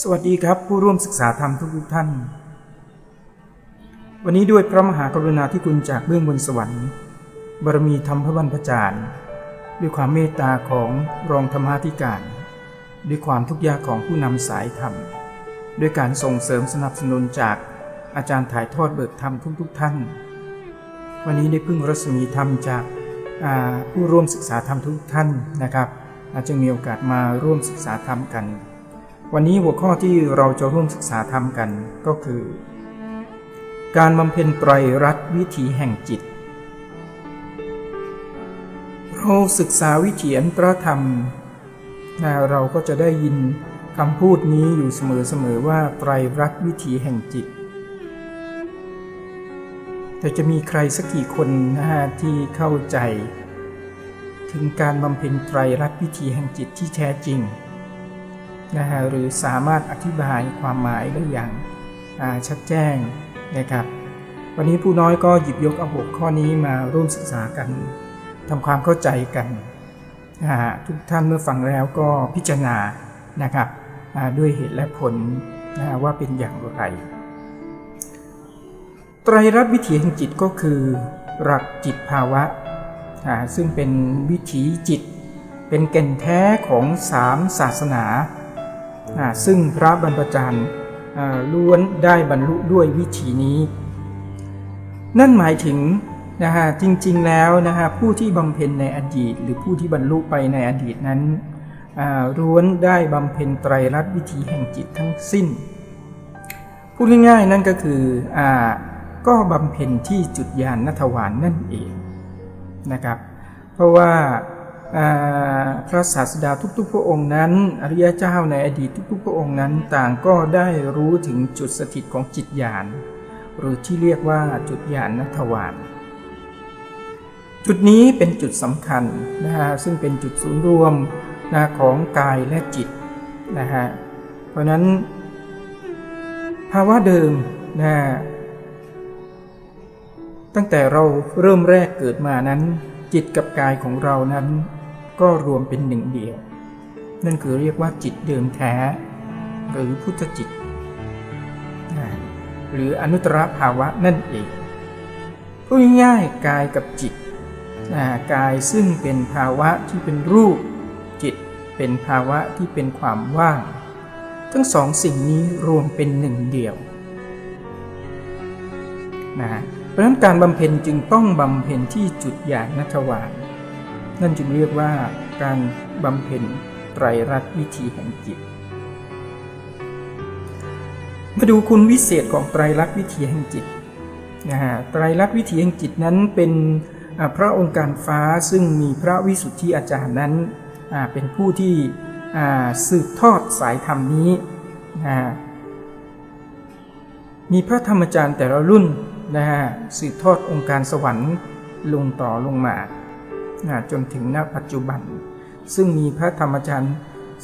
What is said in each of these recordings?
สวัสดีครับผู้ร่วมศึกษาธรรมทุกท่าน วันนี้ด้วยพระมหากรุณาธิคุณจากเบื้องบนสวรรค์ บารมีธรรมพระบรรพจารย์ด้วยความเมตตาของรองธรรมาธิการ ด้วยความทุกข์ยากของผู้นำสายธรรม ด้วยการส่งเสริมสนับสนุนจากอาจารย์ถ่ายทอดเบิกธรรมทุกๆท่าน วันนี้ได้พึ่งรัศมีธรรมจากผู้ร่วมศึกษาธรรมทุกท่านนะครับ อาจจะมีโอกาสมาร่วมศึกษาธรรมกัน วันนี้หัวข้อที่เราจะร่วมศึกษาธรรมกันก็คือ การบำเพ็ญไตรรัตวิถีแห่งจิต เราศึกษาวิถีอันตรธรรมนะเราก็จะได้ยินคำพูดนี้อยู่เสมอๆว่าไตรรัตวิถีแห่งจิต แต่จะมีใครสักกี่คนนะฮะที่เข้าใจ ถึงการบำเพ็ญไตรรัตวิถีแห่งจิตที่แท้จริง นะฮะหรือสามารถอธิบายความหมายได้อย่างาชัดแจ้งนะครับ วันนี้ผู้น้อยก็หยิบยกเอาหัวข้อนี้มาร่วมศึกษากันทำความเข้าใจกัน ทุกท่านเมื่อฟังแล้วก็พิจารณานะครับด้วยเหตุและผลนะฮะว่าเป็นอย่างไร ไตรรัตน์วิถีแห่งจิตก็คือ หลักจิตภาวะ ซึ่งเป็นวิถีจิต เป็นแก่นแท้ของสามศาสนา ซึ่งพระบรรพจารย์ล้วนได้บรรลุด้วยวิถีนี้ นั่นหมายถึงนะฮะจริงๆแล้วนะฮะผู้ที่บำเพ็ญในอดีต หรือผู้ที่บรรลุไปในอดีตนั้นล้วนได้บำเพ็ญไตรรัตน์วิถีแห่งจิตทั้งสิ้น พูดง่ายๆนั่นก็คืออก็บำเพ็ญที่จุดยานนัทวานนั่นเองนะครับ เพราะว่า พระศาสดาทุกๆ พระองค์นั้น อริยเจ้าในอดีตทุกๆ พระองค์นั้นต่างก็ได้รู้ถึงจุดสถิตของจิตญาณหรือที่เรียกว่าจุดญาณนัทวานจุดนี้เป็นจุดสำคัญนะฮะซึ่งเป็นจุดศูนย์รวมนะของกายและจิตนะฮะเพราะนั้นภาวะเดิมนะตั้งแต่เราเริ่มแรกเกิดมานั้น จิตกับกายของเรานั้น ก็รวมเป็นหนึ่งเดียว นั่นคือเรียกว่าจิตเดิมแท้ หรือพุทธจิต หรืออนุตตรภาวะนั่นเองพูดง่ายๆกายกับจิตกายซึ่งเป็นภาวะที่เป็นรูป จิตเป็นภาวะที่เป็นความว่าง ทั้งสองสิ่งนี้รวมเป็นหนึ่งเดียวนะเพราะฉะนั้นการบำเพ็ญจึงต้องบำเพ็ญที่จุดอย่างนัทวาน นั่นจึงเรียกว่าการบำเพ็ญไตรรัตน์วิธีแห่งจิต มาดูคุณวิเศษของไตรลักษณ์วิถีแห่งจิตนะฮะไตรลักษณ์วิถีแห่งจิตนั้นเป็นพระองค์การฟ้าซึ่งมีพระวิสุทธิอาจารย์นั้นเป็นผู้ที่สืบทอดสายธรรมนี้นะะมีพระธรรมจารย์แต่ละรุ่นนะฮะสืบทอดองค์การสวรรค์ลงต่อลงมานะ จนถึงณปัจจุบัน ซึ่งมีพระธรรมจารย์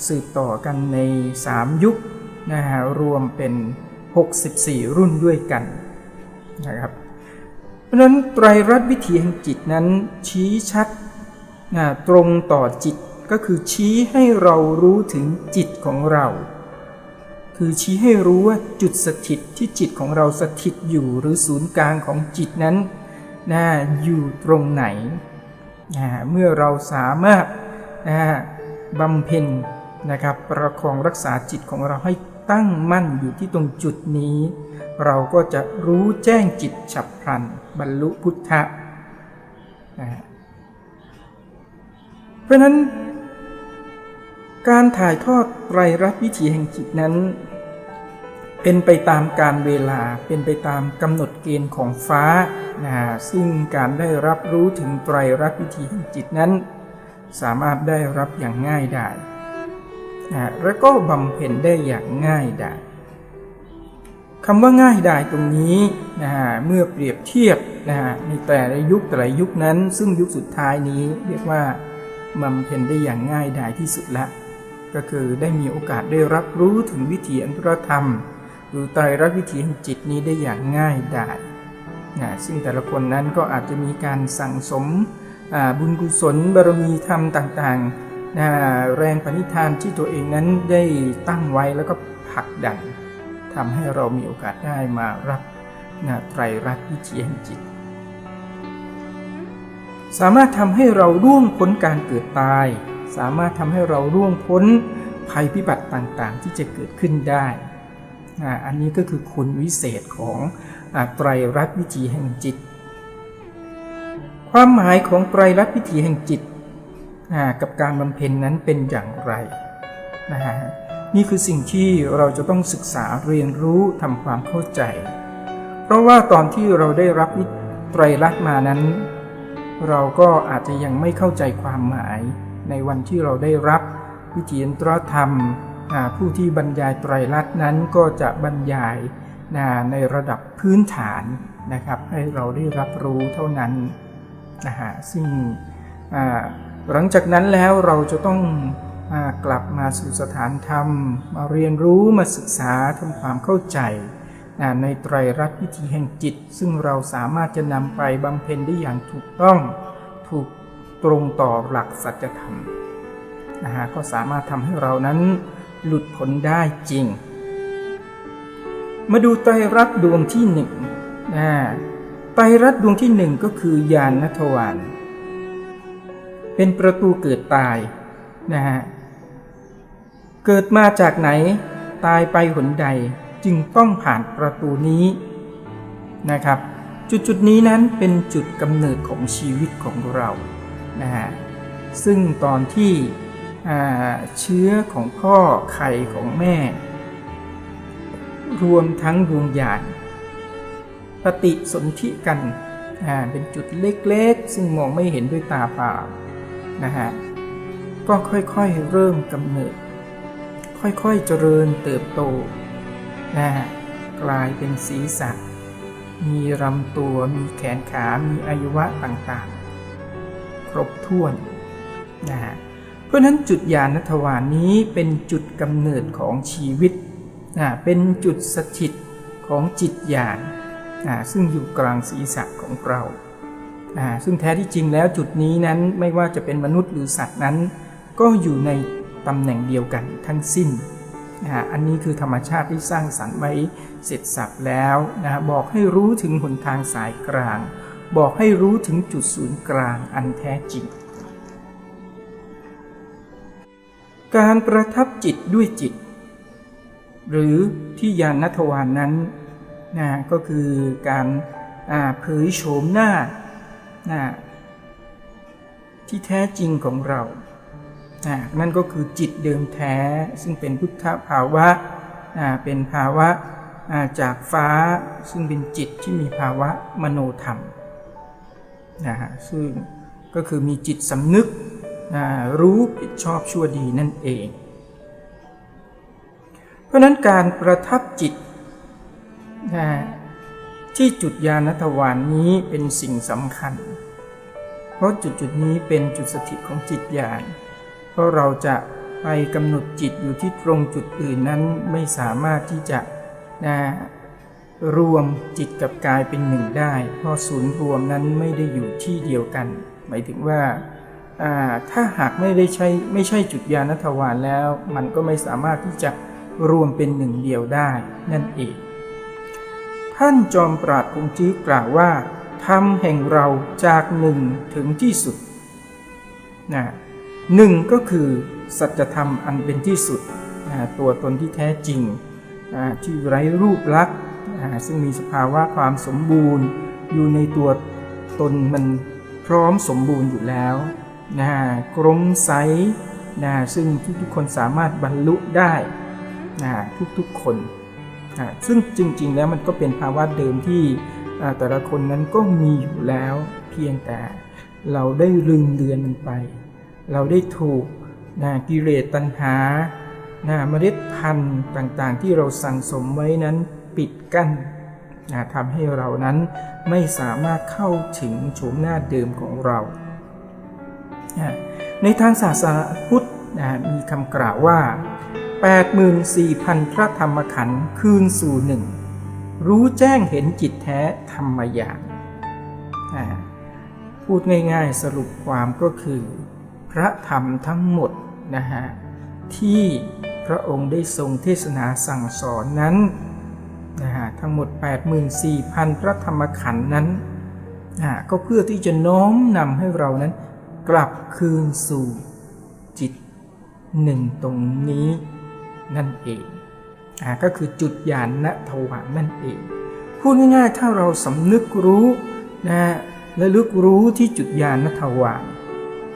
สืบต่อกันใน 3 ยุคนะฮะรวมเป็น 64 รุ่นด้วยกันนะครับเพราะนั้นไตรรัตน์วิถีแห่งจิตนั้นชี้ชัดนะตรงต่อจิตก็คือชี้ให้เรารู้ถึงจิตของเรา คือชี้ให้รู้ว่าจุดสถิตที่จิตของเราสถิตอยู่หรือศูนย์กลางของจิตนั้นนะอยู่ตรงไหน เมื่อเราสามารถบำเพ็ญนะครับประคองรักษาจิตของเราให้ตั้งมั่นอยู่ที่ตรงจุดนี้ เราก็จะรู้แจ้งจิตฉับพลัน บรรลุพุทธะนะเพราะฉะนั้น การถ่ายทอดไตรรัตน์วิถีแห่งจิตนั้น เป็นไปตามการเวลาเป็นไปตามกำหนดเกณฑ์ของฟ้านะซึ่งการได้รับรู้ถึงไตรรัตน์วิถีแห่งจิตนั้น สามารถได้รับอย่างง่ายได้นะและก็บำเพ็ญได้อย่างง่ายได้คำว่าง่ายได้ตรงนี้นะฮะเมื่อเปรียบเทียบนะฮะในแต่ละยุคแต่ละยุคนั้น ซึ่งยุคสุดท้ายนี้เรียกว่าบำเพ็ญได้อย่างง่ายได้ที่สุดละ ก็คือได้มีโอกาสได้รับรู้ถึงวิถีอันตรธรรม หรือไตรรัตวิถีแห่งจิตนี้ได้อย่างง่ายได้นะซึ่งแต่ละคนนั้นก็อาจจะมีการสั่งสมบุญกุศลบารมีธรรมต่างๆนะแรงปณิธานที่ตัวเองนั้นได้ตั้งไว้แล้วก็ผลักดันทำให้เรามีโอกาสได้มารับนาไตรรัตน์วิถีแห่งจิต สามารถทำให้เราร่วงพ้นการเกิดตาย สามารถทำให้เราร่วงพ้นภัยพิบัติต่างๆ ที่จะเกิดขึ้นได้ อันนี้ก็คือคุณวิเศษของอไตรรัตน์วิถีแห่งจิต ความหมายของไตรรัตน์วิถีแห่งจิตกับการบำเพ็ญนั้นเป็นอย่างไรนะฮะนี่คือสิ่งที่เราจะต้องศึกษาเรียนรู้ทำความเข้าใจ เพราะว่าตอนที่เราได้รับวิไตรลัตน์มานั้น เราก็อาจจะยังไม่เข้าใจความหมายในวันที่เราได้รับวิถียนตรธรรม ผู้ที่บรรยายไตรลัตน์นั้นก็จะบรรยายในระดับพื้นฐานนะครับให้เราได้รับรู้เท่านั้นนะฮะซึ่งหลังจากนั้นแล้วเราจะต้องกลับมาสู่สถานธรรม มาเรียนรู้มาศึกษาทำความเข้าใจในไตรรัตน์วิถีแห่งจิต ซึ่งเราสามารถจะนำไปบำเพ็ญได้อย่างถูกต้องถูกตรงต่อหลักสัจธรรมนะฮะก็สามารถทำให้เรานั้น หลุดพ้นได้จริง มาดูไตรรัตน์ดวงที่หนึ่งนะไตรรัตน์ดวงที่หนึ่งก็คือยานนทวานเป็นประตูเกิดตายนะฮะเกิดมาจากไหนตายไปหนใดจึงต้องผ่านประตูนี้นะครับ จุดจุดนี้นั้นเป็นจุดกำเนิดของชีวิตของเรานะฮะซึ่งตอนที่ เชื้อของพ่อไข่ของแม่ รวมทั้งดวงญาณปฏิสนธิกันเป็นจุดเล็กๆ ซึ่งมองไม่เห็นด้วยตาเปล่านะฮะก็ค่อยๆเริ่มกำเนิด ค่อยๆเจริญเติบโตนะฮะกลายเป็นศีรษะ มีลำตัวมีแขนขา มีอายุวะต่างๆ ครบถ้วนนะฮะ เพราะฉะนั้นจุดญาณทวารนนี้เป็นจุดกำเนิดของชีวิตนะเป็นจุดสถิตของจิตญาณนะซึ่งอยู่กลางศีรษะของเราซึ่งแท้ที่จริงแล้วจุดนี้นั้นไม่ว่าจะเป็นมนุษย์หรือสัตว์นั้น ก็อยู่ในตำแหน่งเดียวกันทั้งสิ้นนะอันนี้คือธรรมชาติที่สร้างสรรค์ไว้เสร็จสับแล้วนะบอกให้รู้ถึงหนทางสายกลาง บอกให้รู้ถึงจุดศูนย์กลางอันแท้จริง การประทับจิตด้วยจิต หรือที่ยานนัทวานนั้นนะก็คือการเผยโฉมหน้านะที่แท้จริงของเราอ่านั่นก็คือจิตเดิมแท้ซึ่งเป็นพุทธภาวะอ่าเป็นภาวะอ่าจากฟ้าซึ่งเป็นจิตที่มีภาวะมโนธรรมนะซึ่งก็คือมีจิตสำนึก รู้ผิดชอบชั่วดีนั่นเอง เพราะนั้นการประทับจิตที่จุดยานทวารนนี้เป็นสิ่งสำคัญ เพราะจุดจุดนี้เป็นจุดสถิตของจิตญาณเพราะเราจะไปกำหนดจิตอยู่ที่ตรงจุดอื่นนั้นไม่สามารถที่จะนะรวมจิตกับกายเป็นหนึ่งได้ เพราะศูนย์รวมนั้นไม่ได้อยู่ที่เดียวกัน หมายถึงว่า ถ้าหากไม่ได้ใช่ไม่ใช่จุดญาณทวารแล้ว มันก็ไม่สามารถที่จะรวมเป็นหนึ่งเดียวได้นั่นเอง ท่านจอมปราดคงจื้กล่าวว่าธรรมแห่งเราจากหนึ่งถึงที่สุดนะหนึ่งก็คือสัจธรรมอันเป็นที่สุดนะตัวตนที่แท้จริงนะที่ไร้รูปลักษณ์นะซึ่งมีสภาวะความสมบูรณ์ อยู่ในตัวตนมันพร้อมสมบูรณ์อยู่แล้ว นะกรมใสนะซึ่งทุกๆคนสามารถบรรลุได้นะทุกๆคนอ่าซึ่งจริงๆแล้วมันก็เป็นภาวะเดิมที่อ่าแต่ละคนนั้นก็มีอยู่แล้วเพียงแต่เราได้ลืมเลือนมันไป เราได้ถูกนะกิเลสตัณหานะเมล็ดพันธุ์ต่างๆ ที่เราสั่งสมไว้นั้นปิดกั้นนะทำให้เรานั้นไม่สามารถเข้าถึงโฉมหน้าเดิมของเรานะ ในทางศาสนาพุทธนะมีคำกล่าวว่า 84,000 พระธรรมขันธ์คืนสู่หนึ่ง รู้แจ้งเห็นจิตแท้ธรรมยานพูดง่ายๆสรุปความก็คือ พระธรรมทั้งหมดนะฮะที่พระองค์ได้ทรงเทศนาสั่งสอนนั้นนะฮะทั้งหมด 84,000 พระธรรมขันธ์นั้นนะก็เพื่อที่จะน้อมนำให้เรานั้น กลับคืนสู่จิตหนึ่งตรงนี้นั่นเองอ่าก็คือจุดญาณทวารนั่นเอง พูดง่ายๆถ้าเราสำนึกรู้นะและลึกรู้ที่จุดญาณทวาร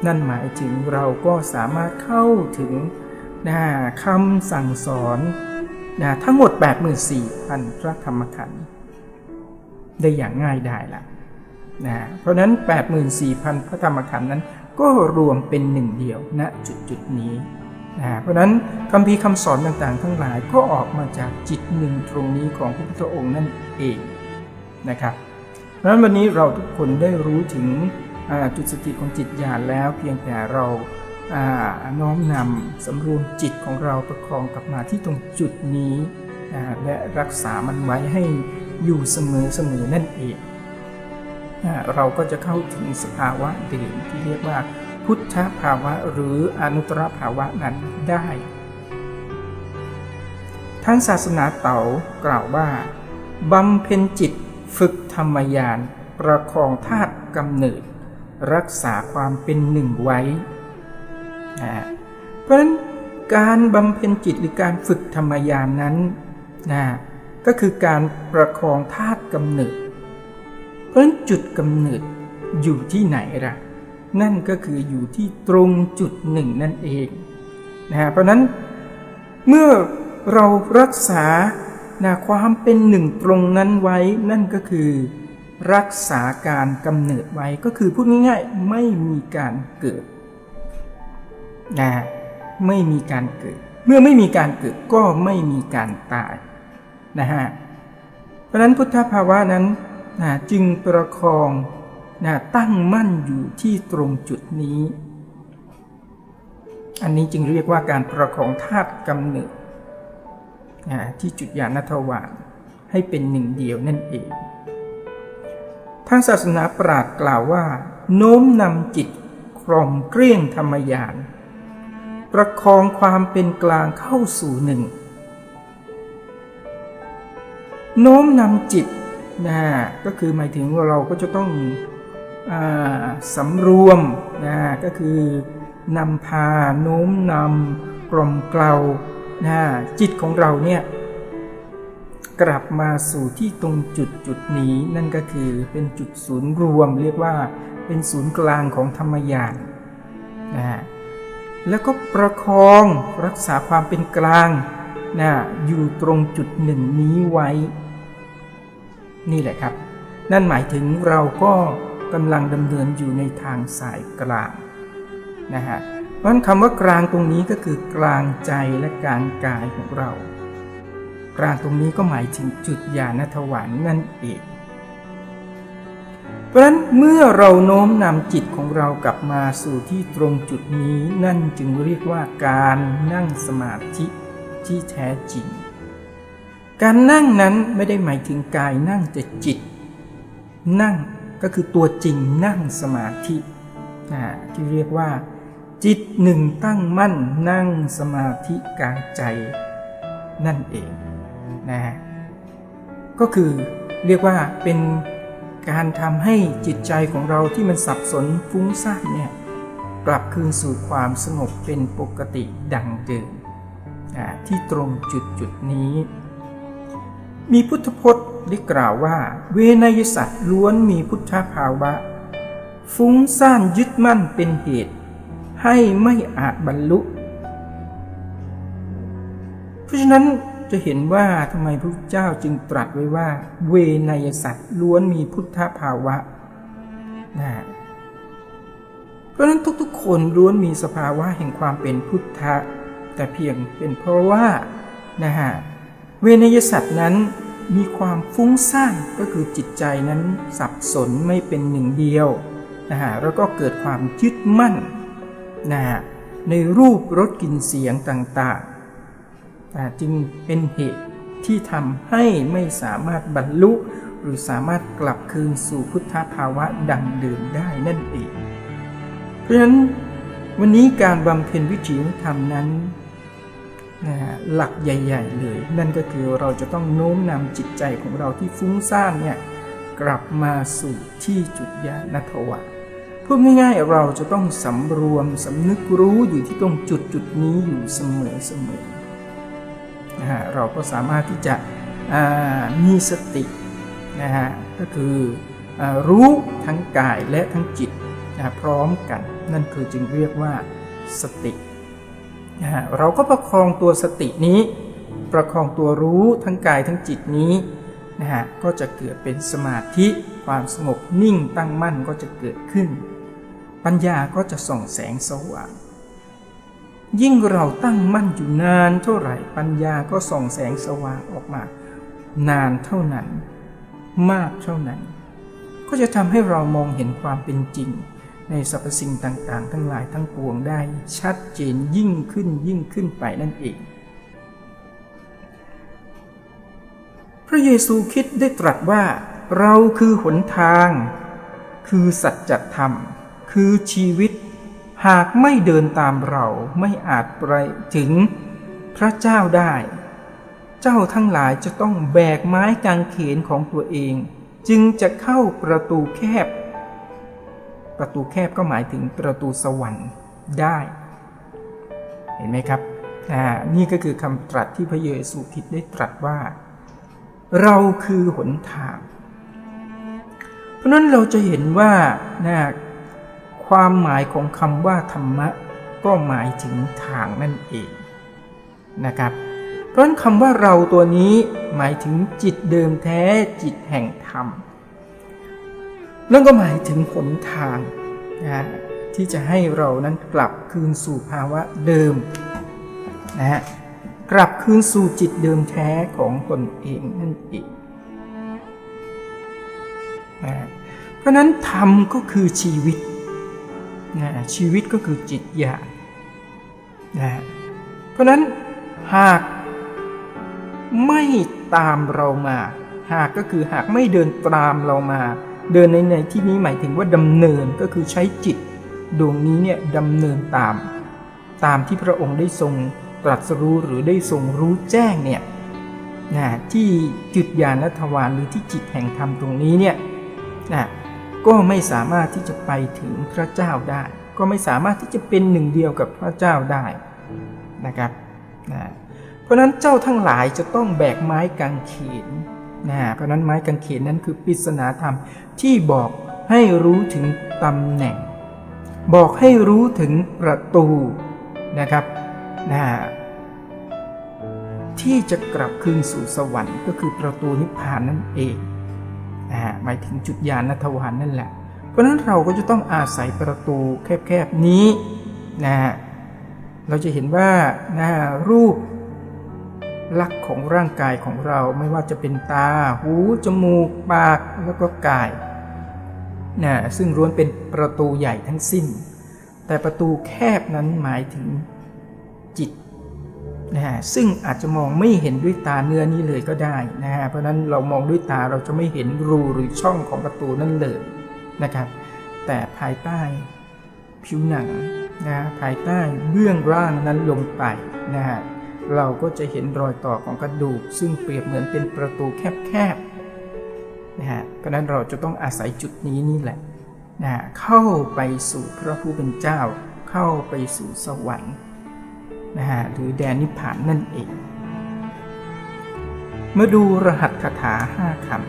นั่นหมายถึงเราก็สามารถเข้าถึงนะคำสั่งสอนนะทั้งหมด 84,000 พระธรรมขันธ์ได้อย่างง่ายได้ละ นะเพราะนั้น 84,000 พระธรรมขันธ์นั้นก็รวมเป็นหนึ่งเดียวณจุดจุดนี้นะเพราะนั้นคำพีคำสอนต่างๆ ทั้งหลายก็ออกมาจากจิตหนึ่งตรงนี้ของพระพุทธองค์นั่นเองนะครับเพราะนั้นวันนี้เราทุกคนได้รู้ถึงจุดสติของจิตญาณแล้วเพียงแต่เราน้อมนำสำรวมจิตของเราประคองกลับมาที่ตรงจุดนี้และรักษามันไว้ให้อยู่เสมอเสมอนั่นเอง เราก็จะเข้าถึงสภาวะเดิมที่เรียกว่า พุทธภาวะหรืออนุตตรภาวะนั้นได้ทั้งศาสนาเต๋ากล่าวว่าบำเพ็ญจิตฝึกธรรมยาน ประคองธาตุกำเนิด รักษาความเป็นหนึ่งไว้นะเพราะฉะนั้นการบำเพ็ญจิตหรือการฝึกธรรมยานนั้นนะก็คือการประคองธาตุกำเนิด เพราะฉะนั้นจุดกำเนิดอยู่ที่ไหนล่ะ นั่นก็คืออยู่ที่ตรงจุดหนึ่งนั่นเองนะฮะเพราะนั้นเมื่อเรารักษานะความเป็นหนึ่งตรงนั้นไว้นั่นก็คือ รักษาการกำเนิดไว้ก็คือพูดง่ายๆไม่มีการเกิดนะไม่มีการเกิด เมื่อไม่มีการเกิดก็ไม่มีการตายนะฮะเพราะนั้นพุทธภาวะนั้น นะจึงประคองนะตั้งมั่นอยู่ที่ตรงจุดนี้ อันนี้จึงเรียกว่าการประคองธาตุกำเนิดนะที่จุดญาณทวารให้เป็นหนึ่งเดียวนั่นเอง ทางศาสนาปราดกล่าวว่า โน้มนำจิตครองเกลี้ยงธรรมยาน ประคองความเป็นกลางเข้าสู่หนึ่ง โน้มนำจิต นะก็คือหมายถึงว่าเราก็จะต้องอสำรวมนะก็คือนำพาโน้มนำกล่อมเกลานะจิตของเราเนี่ยกลับมาสู่ที่ตรงจุดจุดนี้นั่นก็คือเป็นจุดศูนย์รวม เรียกว่าเป็นศูนย์กลางของธรรมยานนะแล้วก็ประคองรักษาความเป็นกลางนะอยู่ตรงจุดหนึ่งนี้ไว้ นี่แหละครับ นั่นหมายถึงเราก็กำลังดำเนินอยู่ในทางสายกลางนะฮะเพราะนั้นคำว่ากลางตรงนี้ก็คือกลางใจและกลางกายของเรา กลางตรงนี้ก็หมายถึงจุดญาณทวารนั่นเอง เพราะฉะนั้นเมื่อเราโน้มนำจิตของเรากลับมาสู่ที่ตรงจุดนี้นั่นจึงเรียกว่าการนั่งสมาธิที่แท้จริง การนั่งนั้นไม่ได้หมายถึงกายนั่งแต่จิต นั่งก็คือตัวจริงนั่งสมาธิที่เรียกว่า จิตหนึ่งตั้งมั่นนั่งสมาธิกายใจนั่นเองนะก็คือเรียกว่าเป็นการทำให้จิตใจของเราที่มันสับสนฟุ้งซ่านเนี่ยกลับคืนสู่ความสงบเป็นปกติดังเดิมที่ตรงจุดจุดนี้ มีพุทธพจน์ได้กล่าวว่า เวนยสัตว์ล้วนมีพุทธภาวะ ฟุ้งซ่านยึดมั่นเป็นเหตุ ให้ไม่อาจบรรลุ เพราะฉะนั้นจะเห็นว่าทำไมพระเจ้าจึงตรัสไว้ว่า เวนยสัตว์ล้วนมีพุทธภาวะนะเพราะฉะนั้นทุกๆ คนล้วนมีสภาวะแห่งความเป็นพุทธะแต่เพียงเป็นเพราะว่านะฮะ เวนยสัตว์นั้นมีความฟุ้งซ่านก็คือจิตใจนั้นสับสนไม่เป็นหนึ่งเดียวนะฮะแล้วก็เกิดความยึดมั่นนะฮะในรูปรสกลิ่นเสียงต่างๆนะจึงเป็นเหตุที่ทำให้ไม่สามารถบรรลุ หรือสามารถกลับคืนสู่พุทธภาวะดังเดิมได้นั่นเอง เพราะฉะนั้นวันนี้การบำเพ็ญวิถีธรรมนั้น นะฮะหลักใหญ่ ๆ เลย นั่นก็คือเราจะต้องโน้มนำจิตใจของเราที่ฟุ้งซ่านเนี่ยกลับมาสู่ที่จุดญาณทวะพูดง่ายๆเราจะต้องสำรวมสำนึกรู้อยู่ที่ตรงจุดจุดๆนี้อยู่เสมอเสมอนะฮะเราก็สามารถที่จะมีสตินะฮะก็คืออรู้ทั้งกายและทั้งจิตนะพร้อมกัน นั่นคือจึงเรียกว่าสติ นะฮะเราก็ประคองตัวสตินี้ ประคองตัวรู้ทั้งกายทั้งจิตนี้นะฮะก็จะเกิดเป็นสมาธิ ความสงบนิ่งตั้งมั่นก็จะเกิดขึ้น ปัญญาก็จะส่องแสงสว่างยิ่งเราตั้งมั่นอยู่นานเท่าไหร่ปัญญาก็ส่องแสงสว่างออกมา นานเท่านั้น มากเท่านั้น ก็จะทำให้เรามองเห็นความเป็นจริง ในสรรพสิ่งต่างๆ ทั้งหลายทั้งปวงได้ ชัดเจนยิ่งขึ้นยิ่งขึ้นไปนั่นเอง พระเยซูคริดได้ตรัสว่า เราคือหนทาง คือสัจธรรม คือชีวิต หากไม่เดินตามเราไม่อาจไปถึงพระเจ้าได้ เจ้าทั้งหลายจะต้องแบกไม้กางเขนของตัวเอง จึงจะเข้าประตูแคบ ประตูแคบก็หมายถึงประตูสวรรค์ได้ เห็นไหมครับอ่านี่ก็คือคำตรัสที่พระเยซูคริดได้ตรัสว่า เราคือหนทาง เพราะนั้นเราจะเห็นว่านะความหมายของคำว่าธรรมะ ก็หมายถึงทางนั่นเองนะครับเพราะฉะนั้นคำว่าเราตัวนี้หมายถึงจิตเดิมแท้จิตแห่งธรรม นั่นก็หมายถึงหนทางนะที่จะให้เรานั้นกลับคืนสู่ภาวะเดิมนะฮะกลับคืนสู่จิตเดิมแท้ของตนเองนั่นเองนะเพราะนั้นธรรมก็คือชีวิตนะชีวิตก็คือจิตญาณนะเพราะนั้นหากไม่ตามเรามา หากก็คือหากไม่เดินตามเรามา เดินในในที่นี้หมายถึงว่าดำเนินก็คือใช้จิต ดวงนี้เนี่ยดำเนินตาม ตามที่พระองค์ได้ทรงตรัสรู้หรือได้ทรงรู้แจ้งเนี่ยนะที่จุดญาณทวารหรือที่จิตแห่งธรรมตรงนี้เนี่ยนะก็ไม่สามารถที่จะไปถึงพระเจ้าได้ ก็ไม่สามารถที่จะเป็นหนึ่งเดียวกับพระเจ้าได้นะครับนะเพราะนั้นเจ้าทั้งหลายจะต้องแบกไม้กางเขน นะเพราะนั้นไม้กางเขนนั้นคือปริศนาธรรมที่บอกให้รู้ถึงตำแหน่ง บอกให้รู้ถึงประตูนะครับนะที่จะกลับคืนสู่สวรรค์ ก็คือประตูนิพพานนั่นเองนะหมายถึงจุดญาณทวารนั่นแหละ เพราะฉะนั้นเราก็จะต้องอาศัยประตูแคบๆนี้นะเราจะเห็นว่านะรูป ลักษณ์ของร่างกายของเราไม่ว่าจะเป็นตา หู จมูก ปาก แล้วก็กายนะซึ่งล้วนเป็นประตูใหญ่ทั้งสิ้น แต่ประตูแคบนั้นหมายถึงจิตนะฮะซึ่งอาจจะมองไม่เห็นด้วยตาเนื้อนี้เลยก็ได้นะฮะเพราะนั้นเรามองด้วยตาเราจะไม่เห็นรูหรือช่องของประตูนั่นเลยนะครับ แต่ภายใต้ผิวหนังนะภายใต้เบื้องล่างนั้นลงไปนะฮะ เราก็จะเห็นรอยต่อของกระดูก ซึ่งเปรียบเหมือนเป็นประตูแคบๆนะฮะเพราะนั้นเราจะต้องอาศัยจุดนี้นี่แหละนะเข้าไปสู่พระผู้เป็นเจ้า เข้าไปสู่สวรรค์นะฮะหรือแดนนิพพานนั่นเอง มาดูรหัสคาถาห้าคำ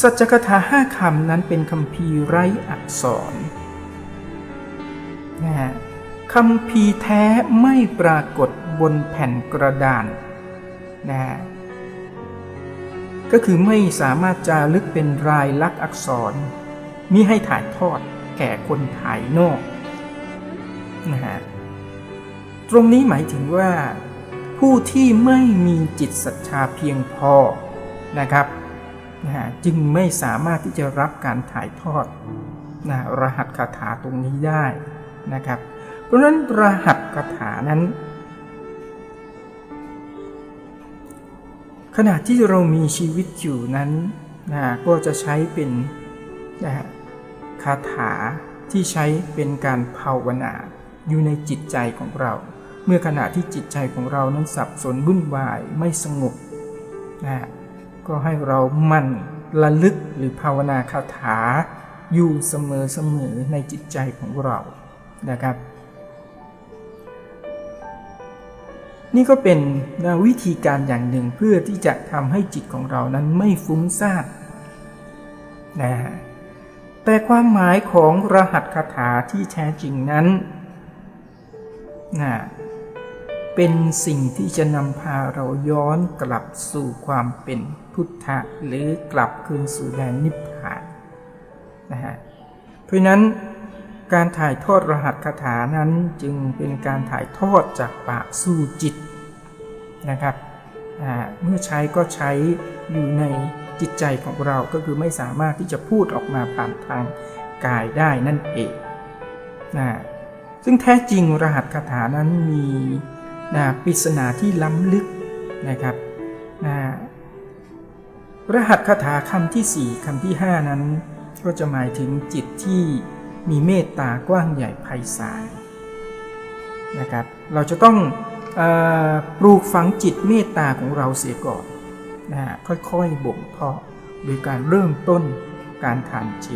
สัจคาถาห้าคำนั้นเป็นคำพีไร้อักษรนะฮะ คำพีแท้ไม่ปรากฏบนแผ่นกระดานนะฮะก็คือไม่สามารถจารึกเป็นรายลักษณ์อักษรมิให้ถ่ายทอดแก่คนภายนอกนะฮะตรงนี้หมายถึงว่า ผู้ที่ไม่มีจิตศรัทธาเพียงพอนะครับนะฮะจึงไม่สามารถที่จะรับการถ่ายทอดนะรหัสคาถาตรงนี้ได้นะครับ เพราะนั้นรหัสคาถานั้น ขณะที่เรามีชีวิตอยู่นั้นนะก็จะใช้เป็นนะคาถาที่ใช้เป็นการภาวนาอยู่ในจิตใจของเรา เมื่อขณะที่จิตใจของเรานั้นสับสนวุ่นวายไม่สงบนะก็ให้เราหมั่นระลึกหรือภาวนาคาถาอยู่เสมอๆในจิตใจของเรานะครับ นี่ก็เป็นวิธีการอย่างหนึ่งเพื่อที่จะทำให้จิตของเรานั้นไม่ฟุ้งซ่านนะแต่ความหมายของรหัสคาถาที่แท้จริงนั้นนะเป็นสิ่งที่จะนำพาเราย้อนกลับสู่ความเป็นพุทธะหรือกลับคืนสู่แดนนิพพานนะฮะเพราะนั้น การถ่ายทอดรหัสคาถานั้นจึงเป็นการถ่ายทอดจากปากสู่จิตนะครับเมื่อใช้ก็ใช้อยู่ในจิตใจของเราก็คือไม่สามารถที่จะพูดออกมาผ่านทางกายได้นั่นเองนะซึ่งแท้จริงรหัสคาถานั้นมีนะปริศนาที่ล้ำลึกนะครับนะรหัสคาถาคำที่ 4 คำที่ 5 นั้นก็จะหมายถึงจิตที่ มีเมตตากว้างใหญ่ไพศาลนะครับ เราจะต้องอปลูกฝังจิตเมตตาของเราเสียก่อนนะค่อยๆบ่มเพาะโดยการเริ่มต้นการทานเจ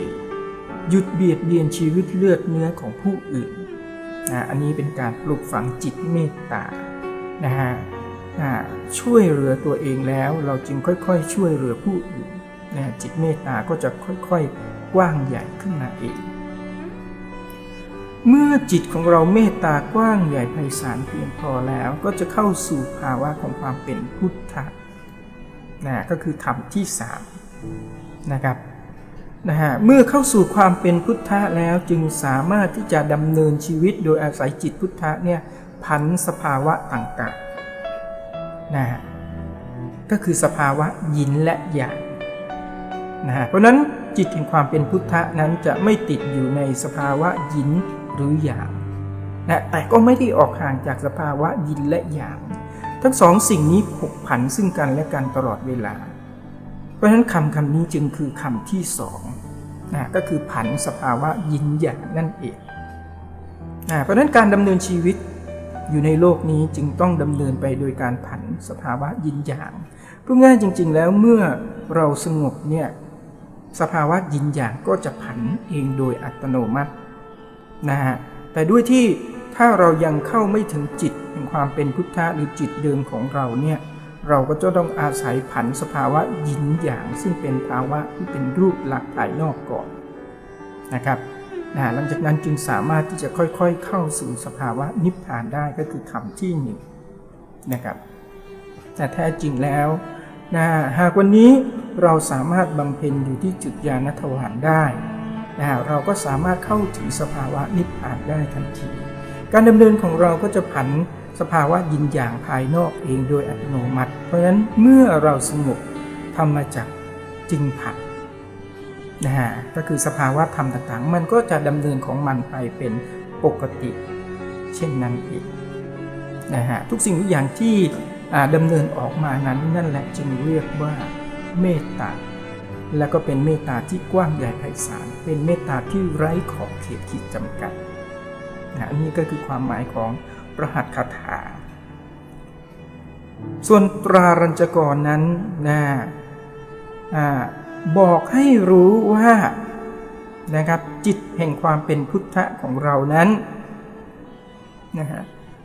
หยุดเบียดเบียนชีวิตเลือดเนื้อของผู้อื่นนะอันนี้เป็นการปลูกฝังจิตเมตตานะฮะช่วยเหลือตัวเองแล้วเราจึงค่อยๆ ช่วยเหลือผู้อื่นนะจิตเมตตาก็จะค่อยๆกว้างใหญ่ขึ้นมาเอง เมื่อจิตของเราเมตตากว้างใหญ่ไพศาลเพียงพอแล้วก็จะเข้าสู่ภาวะของความเป็นพุทธะนะก็คือธรรมที่สามนะครับนะฮะเมื่อเข้าสู่ความเป็นพุทธะแล้วจึงสามารถที่จะดำเนินชีวิตโดยอาศัยจิตพุทธะเนี่ยพันสภาวะต่างๆนะฮะก็คือสภาวะยินและหยางนะฮะเพราะนั้นจิตแห่งความเป็นพุทธะนั้นจะไม่ติดอยู่ในสภาวะยิน หรือหยางนะแต่ก็ไม่ได้ออกห่างจากสภาวะยินและหยางทั้งสองสิ่งนี้ผกผันซึ่งกันและกันตลอดเวลา เพราะฉะนั้นคำคำนี้จึงคือคำที่สองนะก็คือผันสภาวะยินหยางนั่นเองนะเพราะฉะนั้นการดำเนินชีวิตอยู่ในโลกนี้จึงต้องดำเนินไปโดยการผันสภาวะยินหยางพูดง่ายจริง ๆ แล้วเมื่อเราสงบเนี่ยสภาวะยินหยางก็จะผันเองโดยอัตโนมัติ นะฮะแต่ด้วยที่ถ้าเรายังเข้าไม่ถึงจิตแห่งความเป็นพุทธะหรือจิตเดิมของเราเนี่ยเราก็จะต้องอาศัยผันสภาวะยินหยาง ซึ่งเป็นภาวะที่เป็นรูปหลักภายนอกก่อนนะครับนะหลังจากนั้นจึงสามารถที่จะค่อยๆ เข้าสู่สภาวะนิพพานได้ก็คือคำที่หนึ่งนะครับแต่แท้จริงแล้วนะหากวันนี้เราสามารถบำเพ็ญอยู่ที่จุดญาณทวารได้ นะเราก็สามารถเข้าถึงสภาวะนิพพานได้ทันที การดำเนินของเราก็จะผันสภาวะยินอย่างภายนอกเองโดยอัตโนมัติ เพราะฉะนั้นเมื่อเราสงบธรรมจักจึงผันนะฮะก็คือสภาวะธรรมต่างๆ มันก็จะดำเนินของมันไปเป็นปกติ เช่นนั้นเองนะฮะทุกสิ่งทุกอย่างที่ดำเนินออกมานั้นนั่นแหละจึงเรียกว่าเมตตา และก็เป็นเมตตาที่กว้างใหญ่ไพศาล เป็นเมตตาที่ไร้ขอบเขตขีดจำกัดนะอันนี้ก็คือความหมายของประหัตคาถา ส่วนตรารัญจกรนั้นนะบอกให้รู้ว่านะครับจิตแห่งความเป็นพุทธะของเรานั้นนะฮะ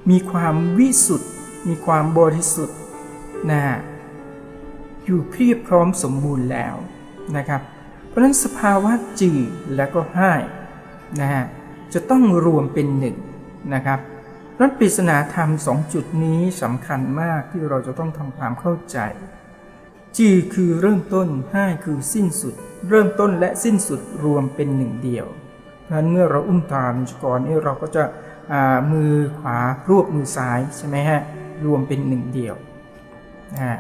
มีความวิสุทธิ์มีความบริสุทธิ์นะอยู่เพียบพร้อมสมบูรณ์แล้ว นะครับ เพราะฉะนั้นสภาวะจืดและก็ให้นะฮะจะต้องรวมเป็นหนึ่งนะครับรัฐปริศนาธรรมสองจุดนี้สำคัญมากที่เราจะต้องทำความเข้าใจจีคือเริ่มต้นห้าคือสิ้นสุด เริ่มต้นและสิ้นสุดรวมเป็นหนึ่งเดียวเพราะฉะนั้นเมื่อเราอุ้มตามกรนี่เราก็จะมือขวารวบมือซ้ายใช่ไหมฮะรวมเป็นหนึ่งเดียวนะฮะ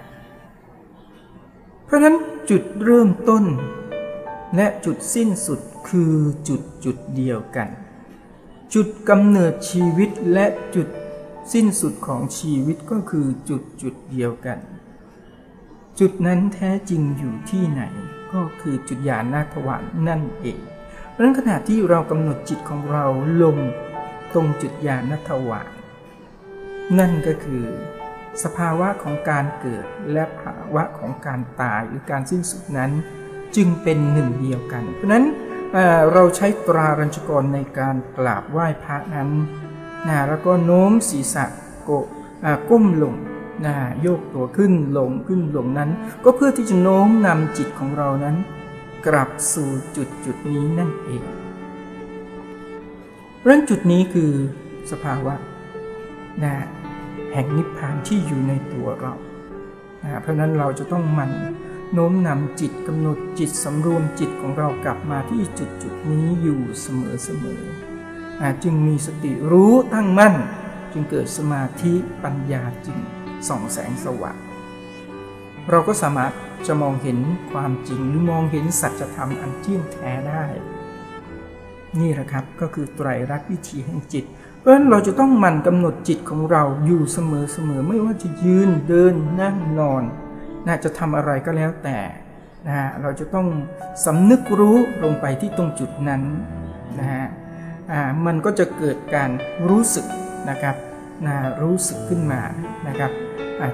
เพราะนั้นจุดเริ่มต้น และจุดสิ้นสุดคือจุดจุดเดียวกัน จุดกำเนิดชีวิตและจุดสิ้นสุดของชีวิตก็คือจุดจุดเดียวกัน จุดนั้นแท้จริงอยู่ที่ไหนก็คือจุดญาณนาทวารนั่นเองเพราะนั้นขณะที่เรากำหนดจิตของเราลงตรงจุดญาณนัทวารนั่นก็คือ สภาวะของการเกิดและภาวะของการตายหรือการสิ้นสุดนั้น จึงเป็นหนึ่งเดียวกัน เพราะนั้นเราใช้ตรารัญชกรในการกราบไหว้พระนั้นนะแล้วก็โน้มศีรษะโกก้มลงนะโยกตัวขึ้นลงขึ้นลงนั้น ก็เพื่อที่จะโน้มนำจิตของเรานั้น กลับสู่จุดจุดนี้นั่นเองเราะฉะนั้นจุดนี้คือสภาวะนะ แห่งนิพพานที่อยู่ในตัวเรานะเพราะนั้นเราจะต้องมันโน้มนำจิตกำหนดจิตสำรวมจิตของเรากลับมาที่จุดจุดนี้อยู่เสมอเสมอนะจึงมีสติรู้ตั้งมั่น จึงเกิดสมาธิปัญญาจึงส่องแสงสว่างเราก็สามารถจะมองเห็นความจริงหรือมองเห็นสัจธรรมอันเที่ยงแท้ได้ นี่แหละครับก็คือไตรลักษณ์วิถีแห่งจิต เพราะฉะนั้นเราจะต้องหมั่นกำหนดจิตของเราอยู่เสมอเสมอไม่ว่าจะยืนเดินนั่งนอนน่าจะทำอะไรก็แล้วแต่นะฮะเราจะต้องสำนึกรู้ลงไปที่ตรงจุดนั้นนะฮะอ่ามันก็จะเกิดการรู้สึกนะครับนะรู้สึกขึ้นมานะครับ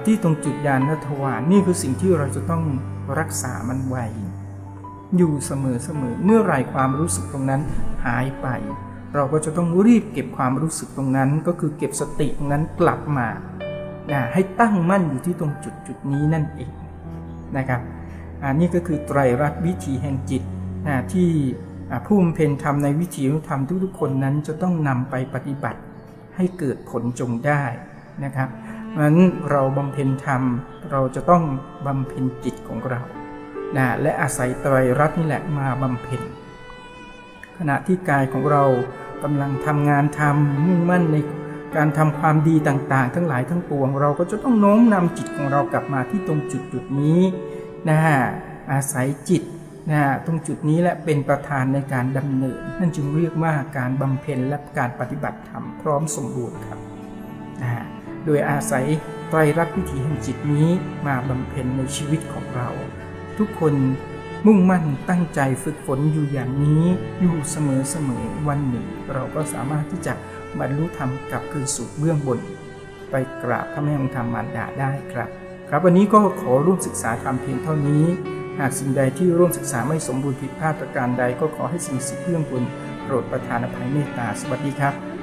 ที่ตรงจุดยานทวารนี่คือสิ่งที่เราจะต้องรักษามันไว้ อยู่เสมอเสมอเมื่อไหรความรู้สึกตรงนั้นหายไป เราก็จะต้องรีบเก็บความรู้สึกตรงนั้น ก็คือเก็บสติตรงนั้นกลับมานะให้ตั้งมั่นอยู่ที่ตรงจุดจุดนี้นั่นเองนะครับอันนี้ก็คือไตรรัตน์วิถีแห่งจิตนะที่ผู้บำเพ็ญธรรมในวิถีธรรมทุกๆคนนั้นจะต้องนำไปปฏิบัติให้เกิดผลจงได้นะครับนั้นเราบำเพ็ญธรรมเราจะต้องบำเพ็ญจิตของเรา นะและอาศัยไตรรัตน์นี่แหละมาบำเพ็ญขณะที่กายของเรากำลังทำงานทำมุ่งมั่นในการทำความดีต่างๆ ทั้งหลายทั้งปวง เราก็จะต้องโน้มนำจิตของเรากลับมาที่ตรงจุดจุดนี้นะอาศัยจิตนะตรงจุดนี้แหละเป็นประธานในการดำเนิน นั่นจึงเรียกว่าการบำเพ็ญและการปฏิบัติธรรมพร้อมสมบูรณ์ครับนะโดยอาศัยไตรรัตน์วิถีแห่งจิตนี้มาบำเพ็ญในชีวิตของเรา ทุกคนมุ่งมั่นตั้งใจฝึกฝนอยู่อย่างนี้อยู่เสมอเสมอวันหนึ่ง เราก็สามารถที่จะบรรลุธรรมกลับคืนสู่เบื้องบน ไปกราบพระแม่องค์ธรรมมารดาได้ครับ ครับวันนี้ก็ขอร่วมศึกษาธรรมเพียงเท่านี้ หากสิ่งใดที่ร่วมศึกษาไม่สมบูรณ์ผิดพลาดประการใด ก็ขอให้สิ่งสิ่งเบื้องบนโปรดประทานอภัยเมตตาสวัสดีครับ